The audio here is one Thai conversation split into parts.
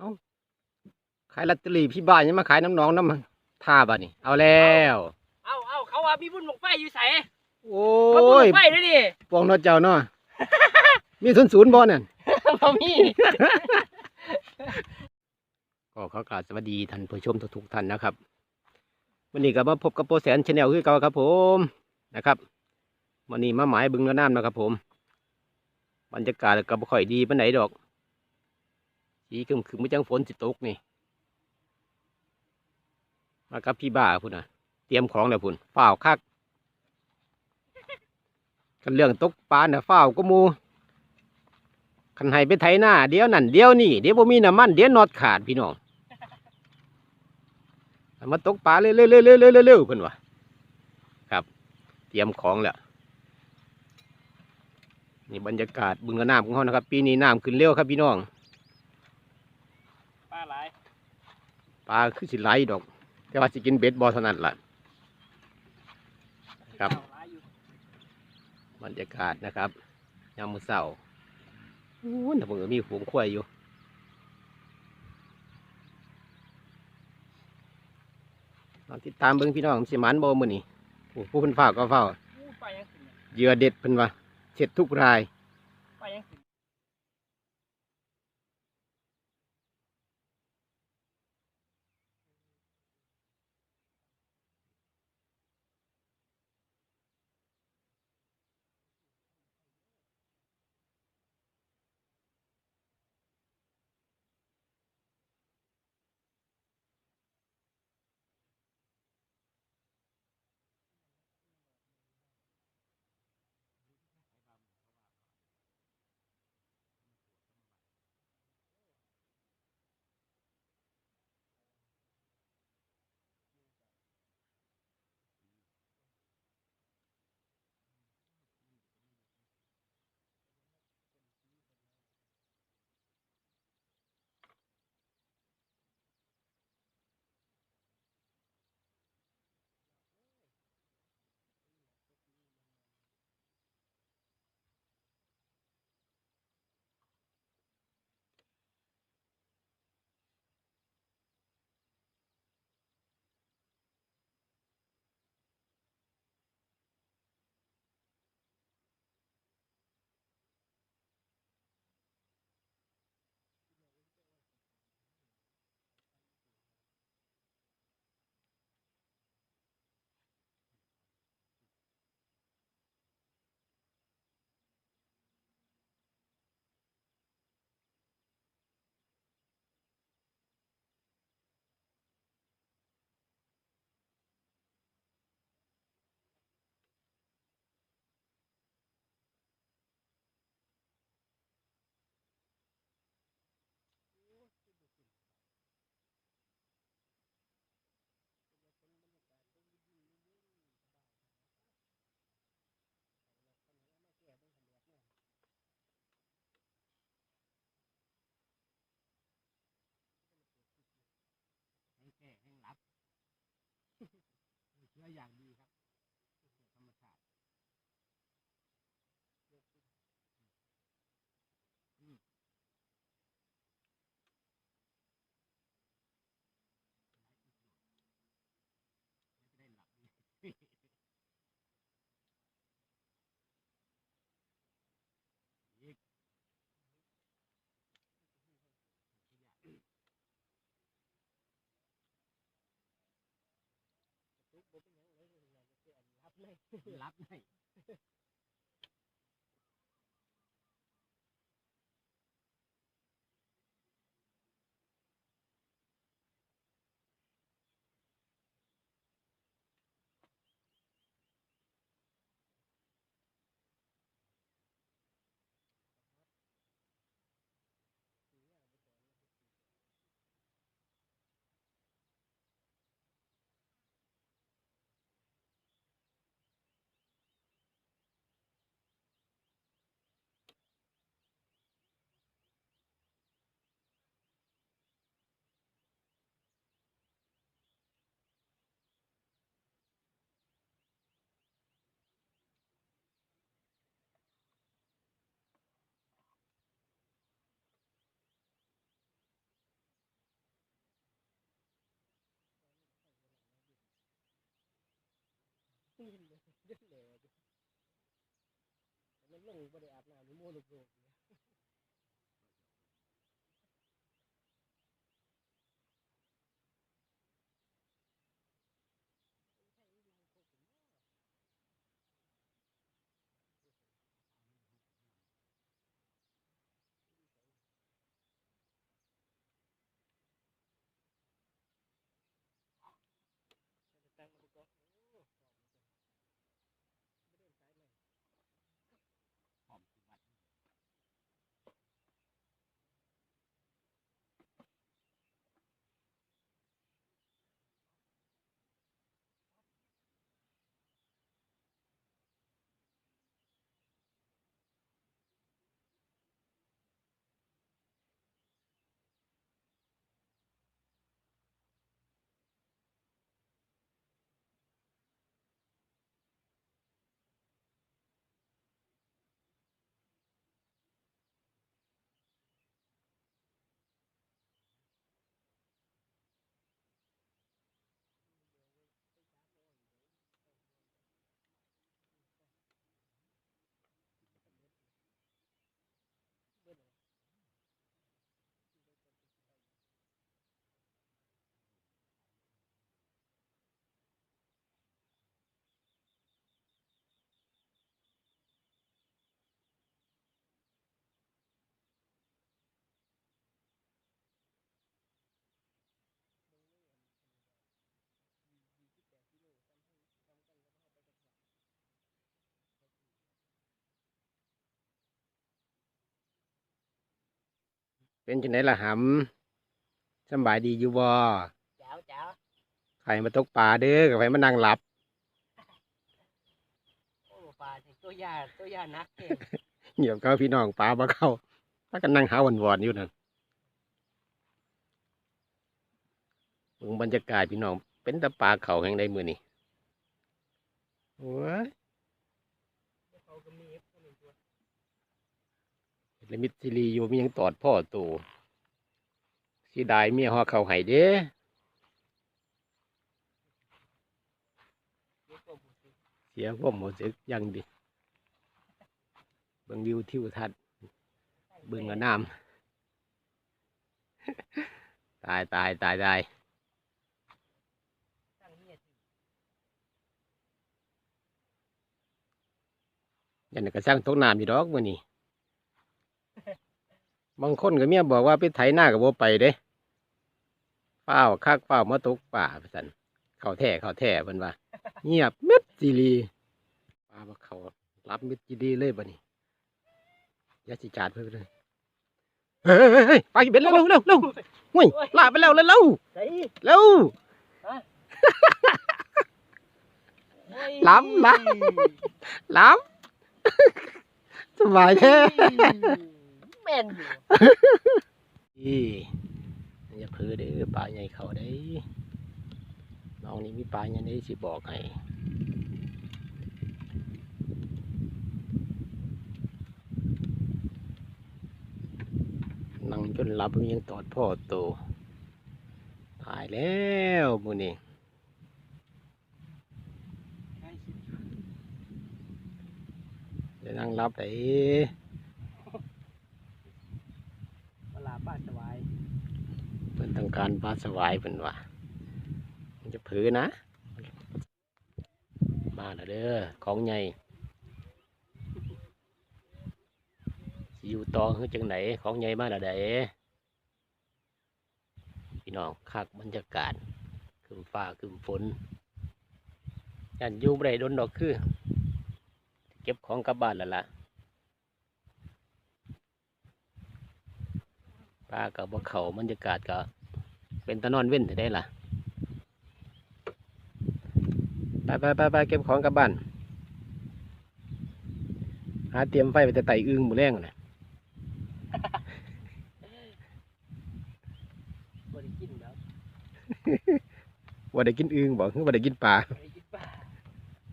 เอาขายลอตเตอรี่พี่บ้านยังมาขายน้ำน้องน้ำท่าบ้านี่เอาแล้ว เอาเอาเขาว่ามีบุญหมกไฟอยู่ใส่โอ้มาบุญหยมกไฟด้วยดิปวงเนอเจ้าเนาะมีศูนย์ศูนย์บ่นั่นบ่มีก็ขอกราบสวัสดีท่านผู้ชมทุกๆท่านนะครับวันนี้ก็มาพบกับโปรแสนชาแนลคือเก่าครับ ผมนะครับวันนี้มาหมายบึงระน้ำนะครับ ผม บรรยากาศก็บ่ค่อยดีปานไหนดอก สีคึมคึมไม่จังฝนสิตกนี่ มากับพี่บ้าพุ่นน่ะ เตรียมของแล้วพุ่นฝ้าวคักกันเรื่องตกปลาน่ะฝ้าวก็มูคันให้ไปไถหน้าเดี๋ยวนั่นเดี๋ยวนี่เดี๋ยวบ่มีน้ำมันเดี๋ยวนอดขาดพี่น้องมาตกปลาเร็วๆๆๆๆๆๆเพิ่นว่าครับ เตรียมของแล้วนี่บรรยากาศบึงกระน้ำของเขานะครับ ปีนี้น้ำขึ้นเร็วครับพี่น้อง ปลาหลาย ปลาคือสิไหลดอก แต่ว่าสิกินเบ็ดบอเท่านั้นล่ะครับหลายอยู่บรรยากาศนะครับยามมื้อเช้าโอ้ยแต่ผมก็มีฝูงควายอยู่ลองติดตามเบิ่งพี่น้องสิหมันบ่มื้อนี้โอ้ผู้เพิ่นฝ้าวก็ฝ้าวอู้ปลายังขึ้นเนี่ยเหยื่อเด็ดเพิ่นว่าเสร็จทุกราย ออย่างดีครับ ธรรมชาติอืมไม่ได้หลับดีอีก รับเลยรับให้ ลงบ่ได้อาบน้ำหรือโมลุกโลก เป็นจังไดล่ะหำสำบายดีอยู่บ่เจ้าเจ้าใครมาตกปลาเด้อกับใครมานั่งหลับ โอ้ปลานี่ตัวยาตัวยานักเก่งเงียบเขาพี่น้องปลาบ่เข้าถ้ากันนั่งหาวันวอนๆอยู่นั่นเบิ่งบรรยากาศพี่น้อง เป็นแตะปลาเขาแห่งใดมือนี่โอ้ยเขาก็มีเขาหนึ่งตัว แล้วมิตรีอยู่มียังตอดพ่อโตสิได้เมียฮอเขาให้เด้เสียความรู้สึกยังดีเบิ่งวิวทิวทัศน์เบิ่งกับน้ำตายตายตายตายยันนก็สร้างตกน้ำอยู่ดอกมื้อนี้ บางคนก็เมียบอกว่าไปไถหน้ากับบ่ไปเด้เฝ้าวคักเฝ้าวมาตกป่าไปสั่นเขาแท้เขาแท้เพิ่นว่า เงียบมิดจีรีปลาบ่เขารับมิดจีรีเลยบัดนี้อยาสิจาดเพิ่นเลยเฮ้ยเฮ้ยเฮ้ยไปเบ็ดเร็วเร็วเร็วเร็วหุ้ยลากไปแล้วเร็วเร็วใส่เร็วล้ำนะล้ำสบายแท้แม่นอยู่นี่อย่าเพ้อเด้อปลาใหญ่เขาได้น้องนี่มีปลาใหญ่ได้สิบอกให้นั่งจนหลับยังตอดพ่อโตตายแล้วมูนี่เดี๋ยวนั่งรับได้ เวลา บ้านสบายเพิ่นต้องการปลานสวายเพิ่นว่ามันจะผือนะ มาล้วเด้อของใหญ่อยู่ต่อคือจังไหนของใหญ่มาล้วเด้พี่น้องคักบรรยากาศคืมฟ้าคืมฝนยันยู่บ่ได้โดนดอกคือ เก็บของกลับบ้านแล้วล่ะ ปลากับบ่เขาบรรยากาศก็เป็นตะนอนเว้นได้ล่ะไปไปไปไปเก็บของกลับบ้านหาเตรียมไฟไปแต่ไต่อึ้งหมูแรงนะบ่ได้กินแล้วว่าได้กินอึ้งบอกคือว่าได้กินปลาบ่ได้กินปลา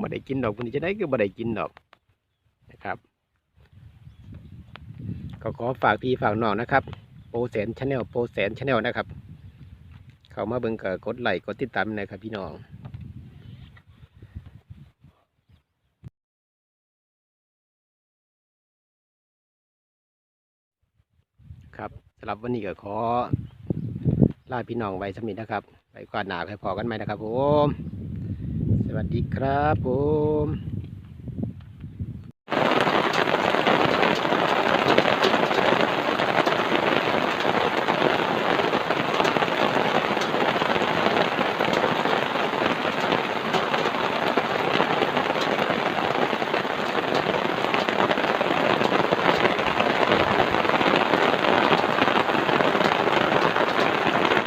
บ่ได้กินดอกมันจะได้คือบ่ได้กินดอกนะครับก็ขอฝากพี่ฝากน้องนะครับ โปรแสนชาแนลโปรแสนชาแนลนะครับ เข้ามาเบิ่งกับกดไลค์กดติดตามนะครับพี่น้องครับสำหรับวันนี้ก็ขอลาพี่น้องไว้สมิดนะครับไปก่านหนาใครพอกันไหมนะครับผม สวัสดีครับผม